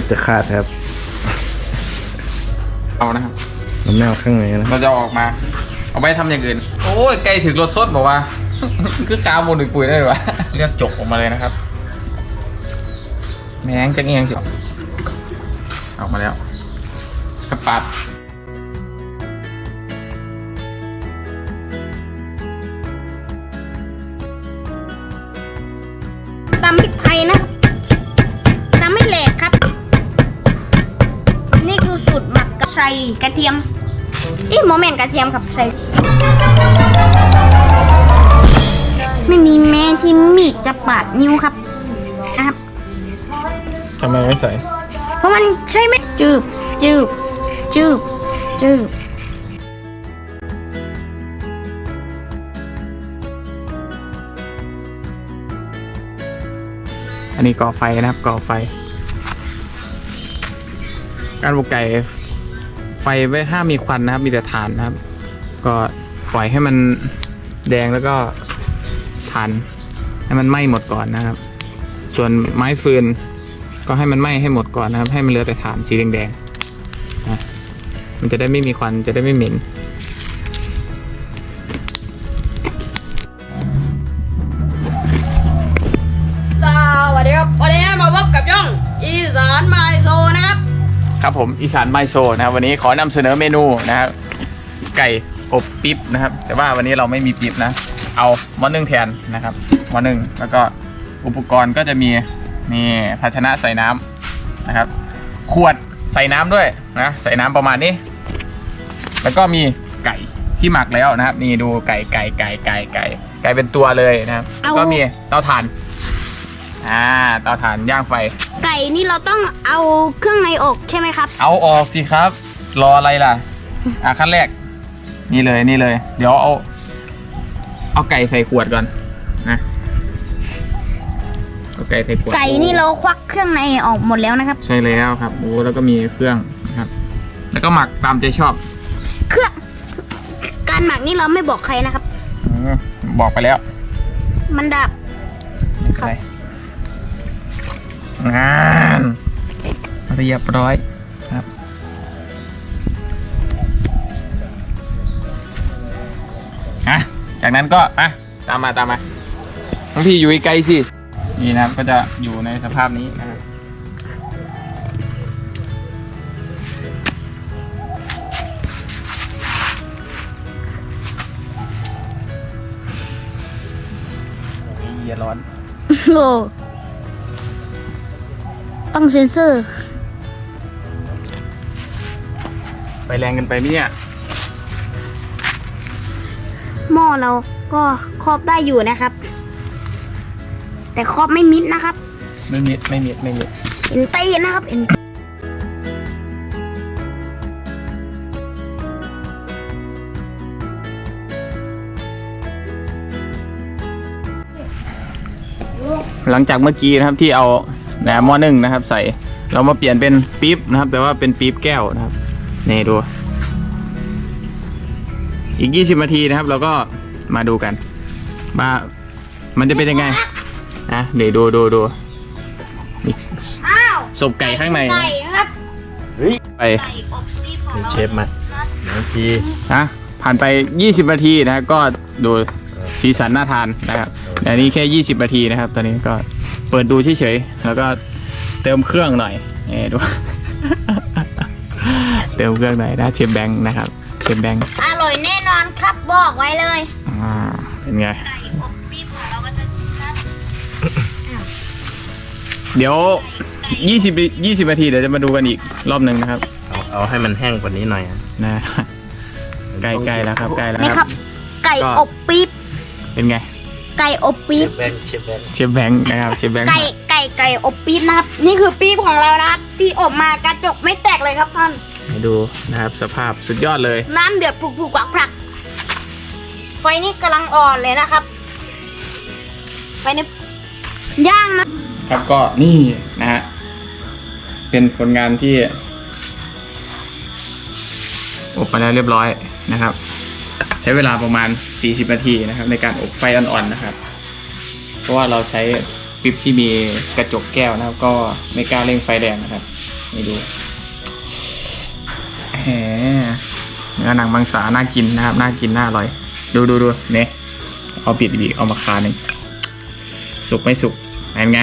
เป็ดจะขาดครับเอานะครับน้ำแมวข้างในนะเราจะเอาออกมา เอาไปทำอย่างอื่น โอ้ยไกลถึงรถสดบอกว่า คือขาวบนหนึ่งปุ๋ยได้เลยวะเรียกจกออกมาเลยนะครับ แมงจะเงียงสิออกมาแล้วกระปัดตำพริก กกระใส่กระเทียมอีโมเมนต์กระเทียมครับใส่ไม่มีแม่ที่มีดจะปาดนิ้วครับนะครับทำไมไม่ใส่ เพราะมันใช่ไหมจืบจืบจืบจืบอันนี้ก่อไฟนะครับก่อไฟ การบุกไก่ ไฟไม่ห้ามมีควันนะครับ มีแต่ถ่านนะครับ ก็ปล่อยให้มันแดงแล้วก็ถ่าน ให้มันไหม้หมดก่อนนะครับ ส่วนไม้ฟืน ก็ให้มันไหม้ให้หมดก่อนนะครับ ให้มันเหลือแต่ถ่านสีแดงๆนะมันจะได้ไม่มีควันจะได้ไม่เหม็นสวัสดีครับวันนี้มาพบกับย่อง อีสานไมโซนะครับ ครับผมอีสานไมโซนะครับวันนี้ขอนำเสนอเมนูนะครับไก่อบปิ๊บนะครับ แต่ว่าวันนี้เราไม่มีปิ๊บนะ เอาหม้อนึ่งแทนนะครับหม้อนึ่งแล้วก็อุปกรณ์ก็จะมีนี่ภาชนะใส่น้ำนะครับ ขวดใส่น้ำด้วยนะใส่น้ำประมาณนี้ แล้วก็มีไก่ที่หมักแล้วนะครับ นี่ดูไก่ไก่ไก่ไก่ไก่ไก่เป็นตัวเลยนะครับเอาก็มีเตาถ่าน อ่าเตาถ่านย่างไฟ ไก่นี่เราต้องเอาเครื่องในอกใช่ไหมครับ เอาออกสิครับ รออะไรล่ะ อะขั้นแรก นี่เลยนี่เลย เดี๋ยวเอา เอาไก่ใส่ขวดก่อนนะเอาไก่ใส่ขวดไก่นี่เราควักเครื่องในออกหมดแล้วนะครับ ใช่แล้วครับโอ้แล้วก็มีเครื่องนะครับ แล้วก็หมักตามใจชอบเครื่องการหมักนี่เราไม่บอกใครนะครับ อืมบอกไปแล้ว มันดับไม่เป็นไร งานเรียบร้อยครับ อะ จากนั้นก็อะตามมาตามมาบางที่อยู่ไกลสิ นี่นะครับ ก็จะอยู่ในสภาพนี้นะครับอย่าร้อน โอ้ ต้องเซ็นเซอร์ ไปแรงกันไปไหมเนี่ย หม้อเราก็ครอบได้อยู่นะครับ แต่ครอบไม่มิดนะครับ ไม่มิดไม่มิดไม่มิดเห็นตีนนะครับเห็นหลังจากเมื่อกี้นะครับที่เอาแห นมหม้อนึ่งนะครับ ใส่เรามาเปลี่ยนเป็นปี๊บนะครับ แต่ว่าเป็นปี๊บแก้วนะครับนี่ดู อีก 20 นาทีนะครับ เราก็มาดูกันว่ามันจะเป็นยังไงนะเดี๋ยวดูดูดูนี่อ้าวศพไก่ข้างในไก่ครับเฮ้ยไปไก่อบซีของมีเราเชฟมาบางทีนะผ่านไป 20 นาทีนะครับก็ดูสีสันน่าทานนะครับอันนี้แค่ 20 นาทีนะครับ ตอนนี้ก็ เปิดดูเฉยๆแล้วก็เติมเครื่องหน่อยนี่ดู เติมเครื่องหน่อยนะเชฟแบงค์นะครับเชฟแบงค์อร่อยแน่นอนครับบอกไว้เลยอ่าเป็นไง ไก่อบปี๊บของเราก็จะชัดเดี๋ยว 20 20นาทีเดี๋ยวจะมาดูกันอีกรอบหนึ่งนะครับเอาเอาให้มันแห้งกว่านี้หน่อยอะนะใกล้ๆแล้วครับใกล้แล้วนี่คครัรับ บ ไก่อบปี๊บเป็นไง ไก่อบปี๊เชบฟแบงค์เชฟแบงค์เชฟแบงค์นะครับเชฟแบงค์ไก่ไก่ไก่อบปี๊บนะครับ นี่คือปี๊บของเรานะครับ ที่อบมากระจกไม่แตกเลยครับท่านให้ดูนะครับสภาพสุดยอดเลย น้ำเดือดผุกผุกๆพลักๆไฟนี่กำลังอ่อนเลยนะครับไฟนี่ย่างนะครับก็นี่นะฮะเป็นผลงานที่อบมาแล้วเรียบร้อยนะครับ ใช้เวลาประมาณ 40 นาทีนะครับ ในการอบไฟอ่อนๆนะครับ เพราะว่าเราใช้ปิ๊บที่มีกระจกแก้วนะครับ ก็ไม่กล้าเร่งไฟแรงนะครับนี่ดูแหมเนื้อหนังมังสาน่ากินนะครับน่ากินน่าอร่อย ดูดูดูเนี่ยเอาปิดดีเอามาคาหนึ่งสุกไม่สุกเป็นไง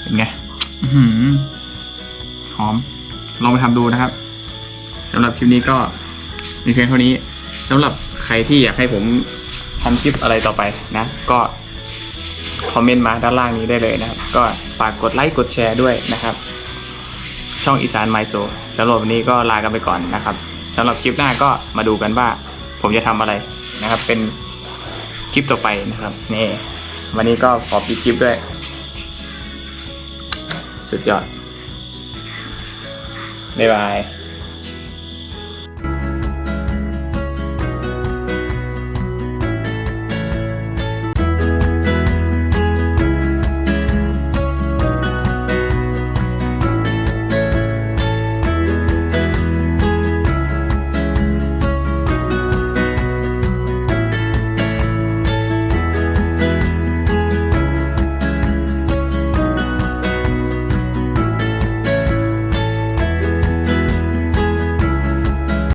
เป็นไงหอม ลองไปทำดูนะครับสำหรับคลิปนี้ก็ มีเพียงเท่านี้สำหรับใครที่อยากให้ผมทำคลิปอะไรต่อไปนะ ก็คอมเมนต์มาด้านล่างนี้ได้เลยนะครับ ก็ฝากกดไลค์กดแชร์ด้วยนะครับ ช่องอีสานไมโซสำหรับวันนี้ก็ลากันไปก่อนนะครับสำหรับคลิปหน้าก็มาดูกันว่าผมจะทำอะไรนะครับ เป็นคลิปต่อไปนะครับนี่วันนี้ก็ขอปิดคลิปด้วย สุดยอดบ๊ายบาย